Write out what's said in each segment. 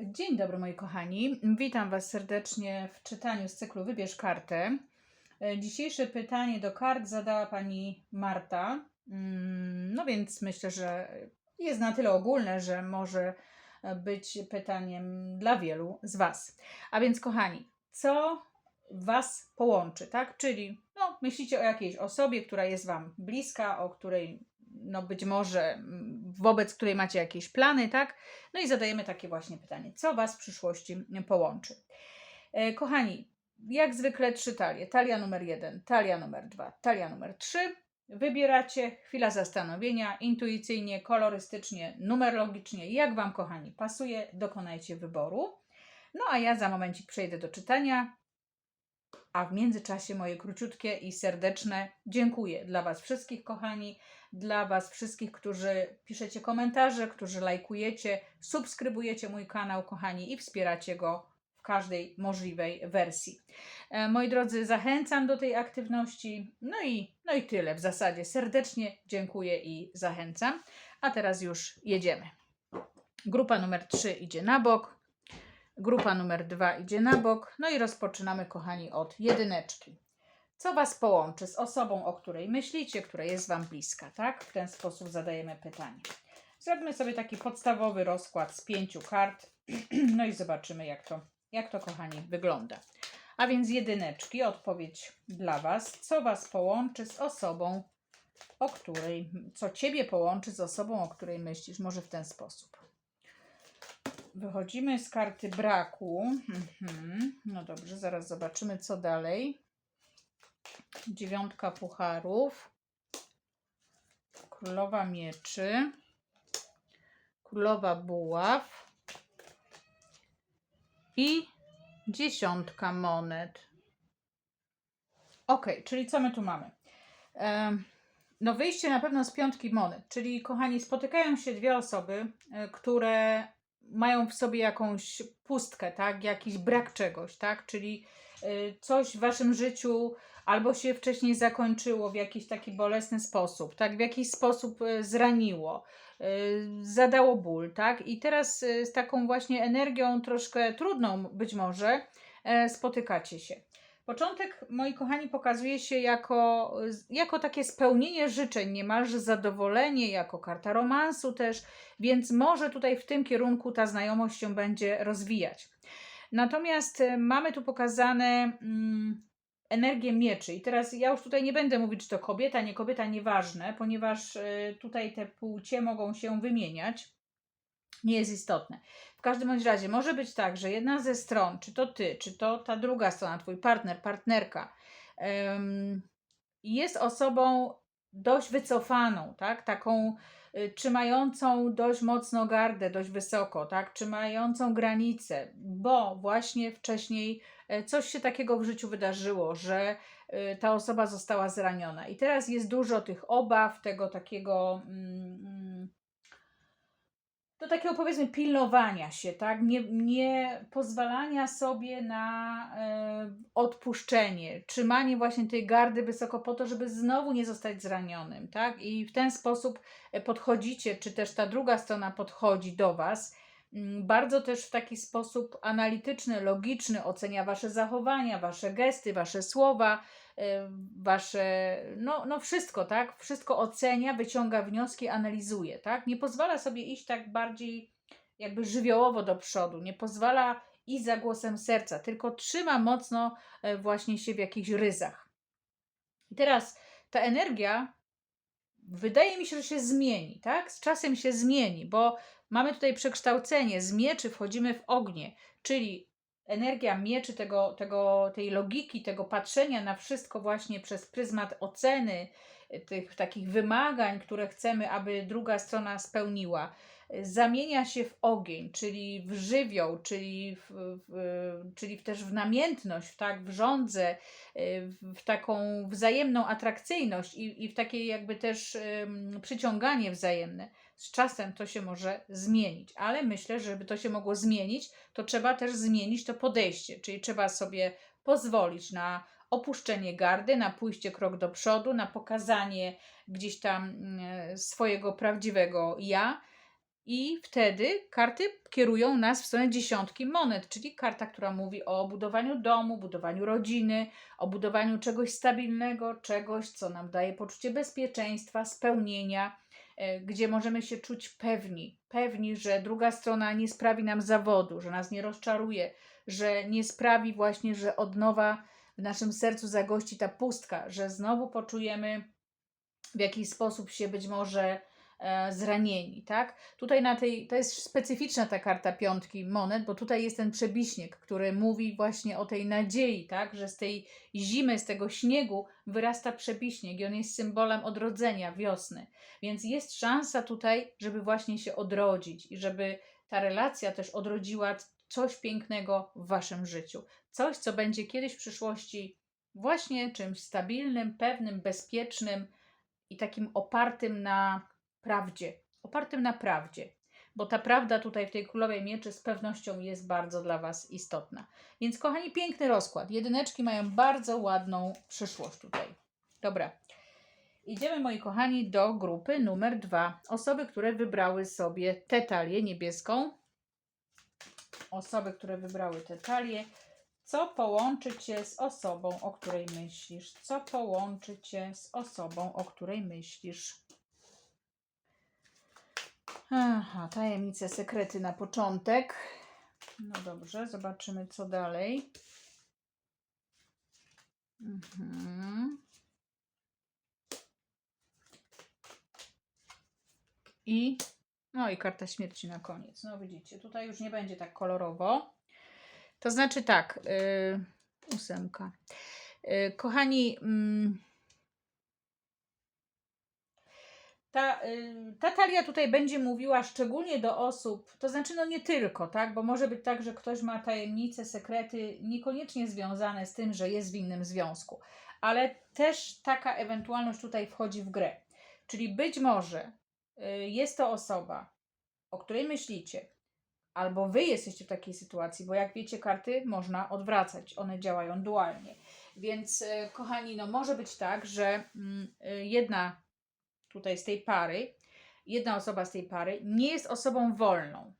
Dzień dobry moi kochani. Witam Was serdecznie w czytaniu z cyklu Wybierz kartę. E, Dzisiejsze pytanie do kart zadała pani Marta. Mm, No więc myślę, że jest na tyle ogólne, że może być pytaniem dla wielu z Was. A więc kochani, co Was połączy, tak? Czyli no, myślicie o jakiejś osobie, która jest Wam bliska, o której no być może mm, wobec której macie jakieś plany, tak? No i zadajemy takie właśnie pytanie: co Was w przyszłości połączy? E, Kochani, jak zwykle trzy talie. Talia numer jeden, talia numer dwa, talia numer trzy. Wybieracie, chwila zastanowienia, intuicyjnie, kolorystycznie, numerologicznie, jak Wam, kochani, pasuje, dokonajcie wyboru. No a ja za momencik przejdę do czytania, a w międzyczasie moje króciutkie i serdeczne dziękuję dla Was wszystkich, kochani, dla Was wszystkich, którzy piszecie komentarze, którzy lajkujecie, subskrybujecie mój kanał, kochani, i wspieracie go w każdej możliwej wersji. E, Moi drodzy, zachęcam do tej aktywności. No i, no i tyle w zasadzie. Serdecznie dziękuję i zachęcam. A teraz już jedziemy. Grupa numer 3 idzie na bok. Grupa numer 2 idzie na bok. No i rozpoczynamy, kochani, od jedyneczki. Co Was połączy z osobą, o której myślicie, która jest Wam bliska, tak? W ten sposób zadajemy pytanie. Zrobimy sobie taki podstawowy rozkład z pięciu kart. No i zobaczymy, jak to, jak to, kochani, wygląda. A więc jedyneczki, odpowiedź dla Was. Co Was połączy z osobą, o której, co Ciebie połączy z osobą, o której myślisz? Może w ten sposób. Wychodzimy z karty braku. Mhm. No dobrze, zaraz zobaczymy, co dalej. Dziewiątka pucharów. Królowa mieczy. Królowa buław. I dziesiątka monet. Ok, czyli co my tu mamy? No, wyjście na pewno z piątki monet, czyli kochani, spotykają się dwie osoby, e, które mają w sobie jakąś pustkę, tak? Jakiś brak czegoś, tak? Czyli y, coś w waszym życiu albo się wcześniej zakończyło w jakiś taki bolesny sposób, tak? W jakiś sposób y, zraniło, y, zadało ból, tak? I teraz y, z taką właśnie energią troszkę trudną być może e, spotykacie się. Początek, moi kochani, pokazuje się jako, jako takie spełnienie życzeń, niemalże zadowolenie, jako karta romansu też, więc może tutaj w tym kierunku ta znajomość się będzie rozwijać. Natomiast e, mamy tu pokazane mm, energię mieczy. I teraz ja już tutaj nie będę mówić, czy to kobieta, nie kobieta, nieważne, ponieważ e, tutaj te płcie mogą się wymieniać. Nie jest istotne. W każdym bądź razie może być tak, że jedna ze stron, czy to ty, czy to ta druga strona, twój partner, partnerka, jest osobą dość wycofaną, tak? Taką y, trzymającą dość mocno gardę, dość wysoko, tak? Trzymającą granicę, bo właśnie wcześniej e, coś się takiego w życiu wydarzyło, że y, ta osoba została zraniona. I teraz jest dużo tych obaw, tego takiego. Mm, mm, do takiego powiedzmy pilnowania się, tak? Nie, nie pozwalania sobie na e, odpuszczenie, trzymanie właśnie tej gardy wysoko po to, żeby znowu nie zostać zranionym, tak? I w ten sposób e, podchodzicie, czy też ta druga strona podchodzi do Was. Mm, Bardzo też w taki sposób analityczny, logiczny ocenia Wasze zachowania, Wasze gesty, Wasze słowa, e, Wasze, no, no wszystko, tak? Wszystko ocenia, wyciąga wnioski, analizuje, tak? Nie pozwala sobie iść tak bardziej jakby żywiołowo do przodu, nie pozwala iść za głosem serca, tylko trzyma mocno e, właśnie się w jakichś ryzach. I teraz ta energia wydaje mi się, że się zmieni, tak? Z czasem się zmieni, bo mamy tutaj przekształcenie z mieczy wchodzimy w ognie, czyli energia mieczy tego, tego, tej logiki, tego patrzenia na wszystko właśnie przez pryzmat oceny, y, tych takich wymagań, które chcemy, aby druga strona spełniła, zamienia się w ogień, czyli w żywioł, czyli, w, w, czyli też w namiętność, tak, w żądzę, y, w, taką wzajemną atrakcyjność i, i w takie jakby też przyciąganie wzajemne. Z czasem to się może zmienić, ale myślę, że żeby to się mogło zmienić, to trzeba też zmienić to podejście, czyli trzeba sobie pozwolić na opuszczenie gardy, na pójście krok do przodu, na pokazanie gdzieś tam mm, swojego prawdziwego ja. I wtedy karty kierują nas w stronę dziesiątki monet, czyli karta, która mówi o budowaniu domu, budowaniu rodziny, o budowaniu czegoś stabilnego, czegoś, co nam daje poczucie bezpieczeństwa, spełnienia, gdzie możemy się czuć pewni, pewni, że druga strona nie sprawi nam zawodu, że nas nie rozczaruje, że nie sprawi właśnie, że od nowa w naszym sercu zagości ta pustka, że znowu poczujemy w jakiś sposób się być może e, zranieni, tak? Tutaj na tej, to jest specyficzna ta karta piątki monet, bo tutaj jest ten przebiśnieg, który mówi właśnie o tej nadziei, tak? Że z tej zimy, z tego śniegu wyrasta przebiśnieg i on jest symbolem odrodzenia, wiosny. Więc jest szansa tutaj, żeby właśnie się odrodzić i żeby ta relacja też odrodziła coś pięknego w waszym życiu. Coś, co będzie kiedyś w przyszłości właśnie czymś stabilnym, pewnym, bezpiecznym i takim opartym na prawdzie. Opartym na prawdzie. Bo ta prawda tutaj w tej królowej mieczy z pewnością jest bardzo dla Was istotna. Więc, kochani, piękny rozkład. Jedyneczki mają bardzo ładną przyszłość tutaj. Dobra. Idziemy, moi kochani, do grupy numer dwa. Osoby, które wybrały sobie tę talię niebieską. Osoby, które wybrały tę talię. Co połączy Cię z osobą, o której myślisz? Co połączy Cię z osobą, o której myślisz? Aha, tajemnice, sekrety na początek. No dobrze, zobaczymy co dalej. Mhm. I no i karta śmierci na koniec. No widzicie, tutaj już nie będzie tak kolorowo. To znaczy tak, yy, ósemka. Yy, kochani, mm, ta, yy, ta talia tutaj będzie mówiła szczególnie do osób, to znaczy no nie tylko, tak, bo może być tak, że ktoś ma tajemnice, sekrety niekoniecznie związane z tym, że jest w innym związku, ale też taka ewentualność tutaj wchodzi w grę. Czyli być może y, jest to osoba, o której myślicie, albo wy jesteście w takiej sytuacji, bo jak wiecie, karty można odwracać, one działają dualnie. Więc, y, kochani, no może być tak, że mm, y, jedna tutaj z tej pary, jedna osoba z tej pary nie jest osobą wolną.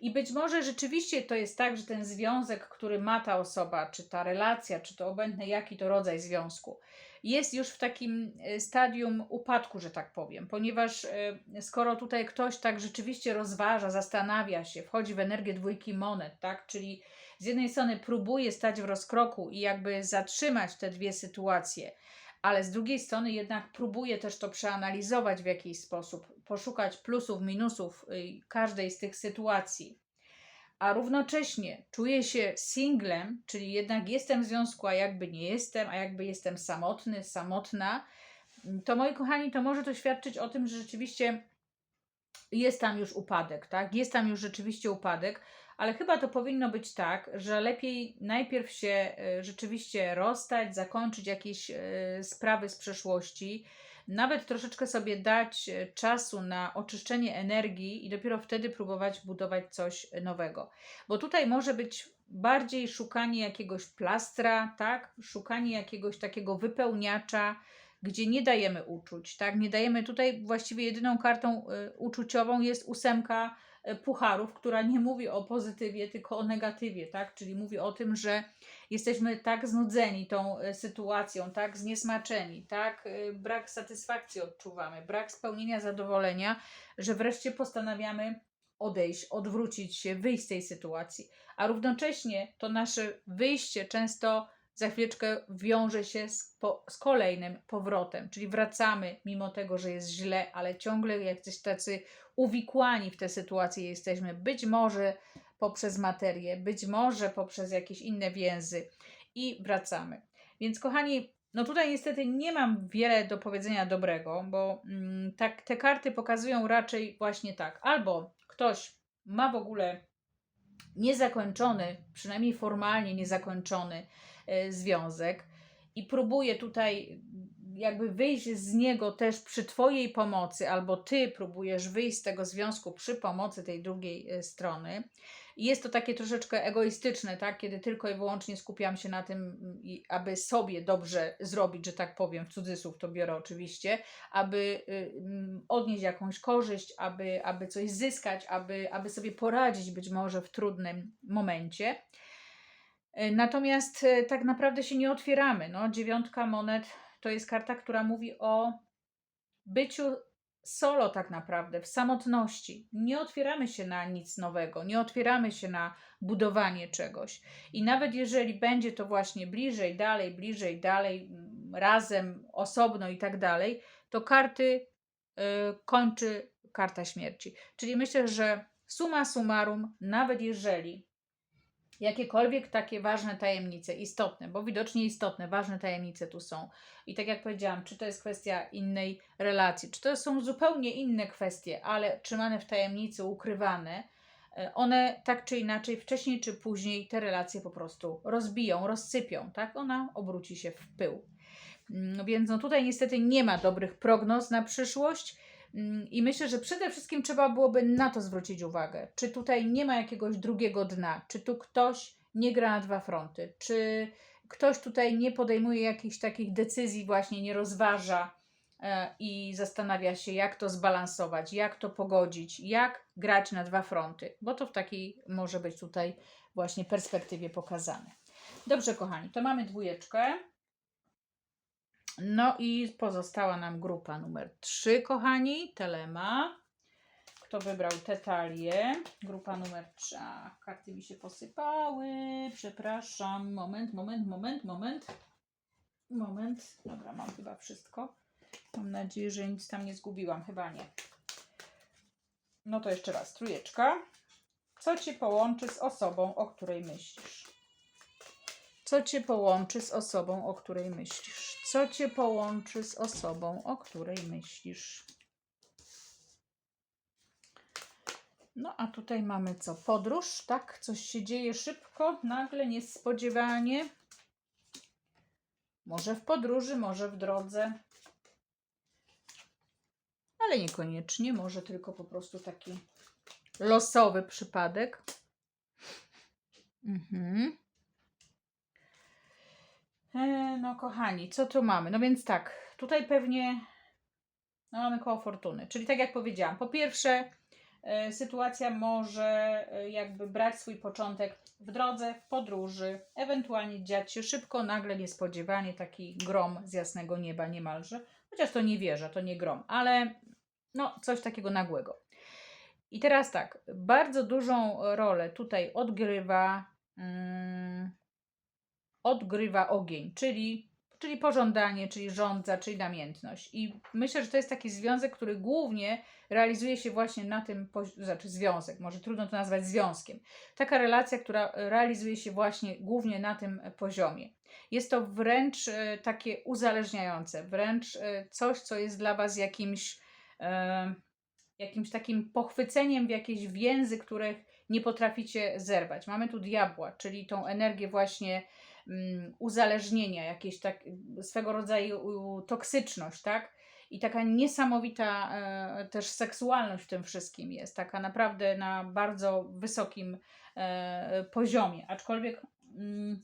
I być może rzeczywiście to jest tak, że ten związek, który ma ta osoba, czy ta relacja, czy to obojętne jaki to rodzaj związku, jest już w takim e, stadium upadku, że tak powiem, ponieważ e, skoro tutaj ktoś tak rzeczywiście rozważa, zastanawia się, wchodzi w energię dwójki monet, tak, czyli z jednej strony próbuje stać w rozkroku i jakby zatrzymać te dwie sytuacje, ale z drugiej strony jednak próbuje też to przeanalizować w jakiś sposób, poszukać plusów, minusów y, każdej z tych sytuacji. A równocześnie czuję się singlem, czyli jednak jestem w związku, a jakby nie jestem, a jakby jestem samotny, samotna, to moi kochani, to może to świadczyć o tym, że rzeczywiście jest tam już upadek, tak? Jest tam już rzeczywiście upadek, ale chyba to powinno być tak, że lepiej najpierw się e, rzeczywiście rozstać, zakończyć jakieś e, sprawy z przeszłości, nawet troszeczkę sobie dać e, czasu na oczyszczenie energii i dopiero wtedy próbować budować coś nowego. Bo tutaj może być bardziej szukanie jakiegoś plastra, tak? Szukanie jakiegoś takiego wypełniacza, gdzie nie dajemy uczuć, tak? Nie dajemy tutaj właściwie jedyną kartą y, uczuciową jest ósemka E, pucharów, która nie mówi o pozytywie, tylko o negatywie, tak? Czyli mówi o tym, że jesteśmy tak znudzeni tą e, sytuacją, tak zniesmaczeni, tak brak satysfakcji odczuwamy, brak spełnienia zadowolenia, że wreszcie postanawiamy odejść, odwrócić się, wyjść z tej sytuacji. A równocześnie to nasze wyjście często za chwileczkę wiąże się z, po, z kolejnym powrotem, czyli wracamy mimo tego, że jest źle, ale ciągle jacyś tacy uwikłani w tę sytuację jesteśmy, być może poprzez materię, być może poprzez jakieś inne więzy i wracamy. Więc kochani, no tutaj niestety nie mam wiele do powiedzenia dobrego, bo mm, tak, te karty pokazują raczej właśnie tak. Albo ktoś ma w ogóle niezakończony, przynajmniej formalnie niezakończony związek i próbuje tutaj jakby wyjść z niego też przy Twojej pomocy, albo Ty próbujesz wyjść z tego związku przy pomocy tej drugiej e, strony. I jest to takie troszeczkę egoistyczne, tak? kiedy tylko i wyłącznie skupiam się na tym, aby sobie dobrze zrobić, że tak powiem, w cudzysłów to biorę oczywiście, aby y, odnieść jakąś korzyść, aby, aby coś zyskać, aby, aby sobie poradzić być może w trudnym momencie. E, Natomiast e, tak naprawdę się nie otwieramy. No, dziewiątka monet to jest karta, która mówi o byciu solo tak naprawdę, w samotności. Nie otwieramy się na nic nowego, nie otwieramy się na budowanie czegoś. I nawet jeżeli będzie to właśnie bliżej, dalej, bliżej, dalej, mm, razem, osobno i tak dalej, to karty y, kończy karta śmierci. Czyli myślę, że suma summarum, nawet jeżeli jakiekolwiek takie ważne tajemnice, istotne, bo widocznie istotne, ważne tajemnice tu są. I tak jak powiedziałam, czy to jest kwestia innej relacji, czy to są zupełnie inne kwestie, ale trzymane w tajemnicy, ukrywane, e, one tak czy inaczej, wcześniej czy później te relacje po prostu rozbiją, rozsypią, tak? Ona obróci się w pył. Mm, Więc no tutaj niestety nie ma dobrych prognoz na przyszłość. Mm, I myślę, że przede wszystkim trzeba byłoby na to zwrócić uwagę. Czy tutaj nie ma jakiegoś drugiego dna? Czy tu ktoś nie gra na dwa fronty? Czy ktoś tutaj nie podejmuje jakichś takich decyzji, właśnie nie rozważa e, i zastanawia się, jak to zbalansować, jak to pogodzić, jak grać na dwa fronty? Bo to w takiej może być tutaj właśnie perspektywie pokazane. Dobrze, kochani, to mamy dwójeczkę. No i pozostała nam grupa numer 3, kochani, Telema. Kto wybrał te talie? Grupa numer 3. A, karty mi się posypały. Przepraszam. Moment, moment, moment, moment. Moment. Dobra, mam chyba wszystko. Mam nadzieję, że nic tam nie zgubiłam. Chyba nie. No to jeszcze raz. Trójeczka. Co Cię połączy z osobą, o której myślisz? Co Cię połączy z osobą, o której myślisz? Co Cię połączy z osobą, o której myślisz? No a tutaj mamy co? Podróż, tak? Coś się dzieje szybko, nagle, niespodziewanie. Może w podróży, może w drodze. Ale niekoniecznie, może tylko po prostu taki losowy przypadek. Mhm. E, No, kochani, co tu mamy? No więc tak, tutaj pewnie no, mamy koło fortuny. Czyli tak jak powiedziałam, po pierwsze, e, sytuacja może e, jakby brać swój początek w drodze, w podróży, ewentualnie dziać się szybko, nagle, niespodziewanie, taki grom z jasnego nieba niemalże. Chociaż to nie wierzę, to nie grom, ale no, coś takiego nagłego. I teraz tak, bardzo dużą rolę tutaj odgrywa. Mm, odgrywa ogień, czyli, czyli pożądanie, czyli rządza, czyli namiętność. I myślę, że to jest taki związek, który głównie realizuje się właśnie na tym, pozi- znaczy związek, może trudno to nazwać związkiem. Taka relacja, która realizuje się właśnie głównie na tym poziomie. Jest to wręcz e, takie uzależniające, wręcz e, coś, co jest dla Was jakimś, e, jakimś takim pochwyceniem w jakieś więzy, których nie potraficie zerwać. Mamy tu diabła, czyli tą energię właśnie uzależnienia, jakieś tak swego rodzaju toksyczność, tak? I taka niesamowita e, też seksualność w tym wszystkim jest, taka naprawdę na bardzo wysokim e, poziomie. Aczkolwiek mm,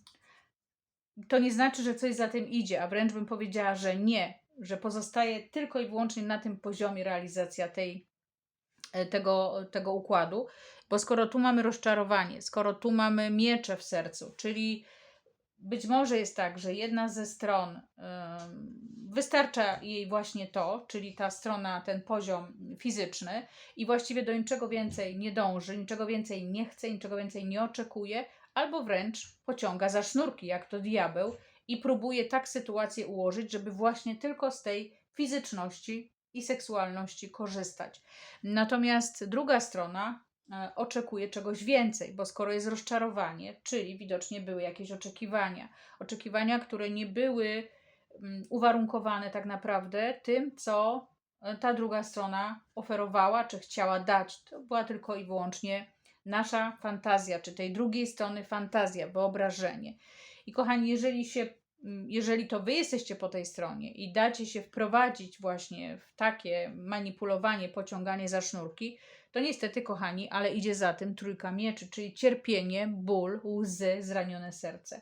to nie znaczy, że coś za tym idzie, a wręcz bym powiedziała, że nie, że pozostaje tylko i wyłącznie na tym poziomie realizacja tej, e, tego, tego układu, bo skoro tu mamy rozczarowanie, skoro tu mamy miecze w sercu, czyli być może jest tak, że jedna ze stron wystarcza jej właśnie to, czyli ta strona, ten poziom fizyczny i właściwie do niczego więcej nie dąży, niczego więcej nie chce, niczego więcej nie oczekuje, albo wręcz pociąga za sznurki, jak to diabeł, i próbuje tak sytuację ułożyć, żeby właśnie tylko z tej fizyczności i seksualności korzystać. Natomiast druga strona oczekuje czegoś więcej, bo skoro jest rozczarowanie, czyli widocznie były jakieś oczekiwania, oczekiwania, które nie były mm, uwarunkowane tak naprawdę tym, co e, ta druga strona oferowała, czy chciała dać. To była tylko i wyłącznie nasza fantazja, czy tej drugiej strony fantazja, wyobrażenie. I kochani, jeżeli się jeżeli to wy jesteście po tej stronie i dacie się wprowadzić właśnie w takie manipulowanie, pociąganie za sznurki, to niestety, kochani, ale idzie za tym trójka mieczy, czyli cierpienie, ból, łzy, zranione serce.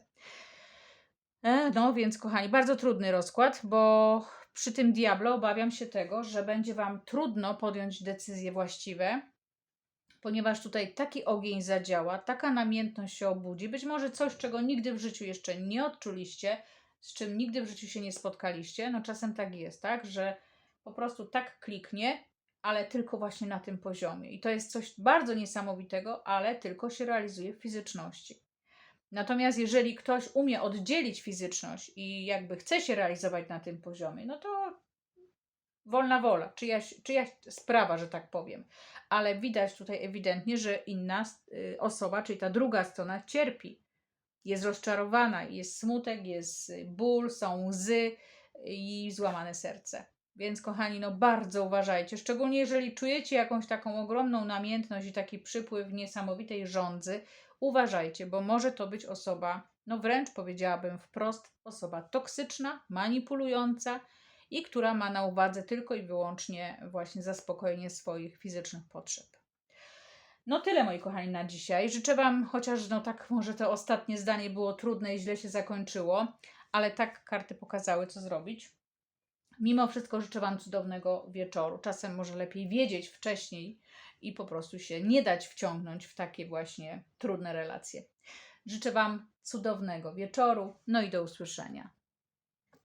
E, no więc, kochani, bardzo trudny rozkład, bo przy tym Diablo obawiam się tego, że będzie Wam trudno podjąć decyzje właściwe, ponieważ tutaj taki ogień zadziała, taka namiętność się obudzi, być może coś, czego nigdy w życiu jeszcze nie odczuliście, z czym nigdy w życiu się nie spotkaliście. No czasem tak jest, tak, że po prostu tak kliknie, ale tylko właśnie na tym poziomie. I to jest coś bardzo niesamowitego, ale tylko się realizuje w fizyczności. Natomiast jeżeli ktoś umie oddzielić fizyczność i jakby chce się realizować na tym poziomie, no to wolna wola, czyjaś, czyjaś sprawa, że tak powiem. Ale widać tutaj ewidentnie, że inna y, osoba, czyli ta druga strona, cierpi. Jest rozczarowana, jest smutek, jest ból, są łzy i złamane serce. Więc, kochani, no bardzo uważajcie, szczególnie jeżeli czujecie jakąś taką ogromną namiętność i taki przypływ niesamowitej żądzy, uważajcie, bo może to być osoba, no wręcz powiedziałabym wprost, osoba toksyczna, manipulująca i która ma na uwadze tylko i wyłącznie właśnie zaspokojenie swoich fizycznych potrzeb. No tyle, moi kochani, na dzisiaj. Życzę Wam, chociaż no tak może to ostatnie zdanie było trudne i źle się zakończyło, ale tak karty pokazały, co zrobić. Mimo wszystko życzę Wam cudownego wieczoru. Czasem może lepiej wiedzieć wcześniej i po prostu się nie dać wciągnąć w takie właśnie trudne relacje. Życzę Wam cudownego wieczoru, no i do usłyszenia.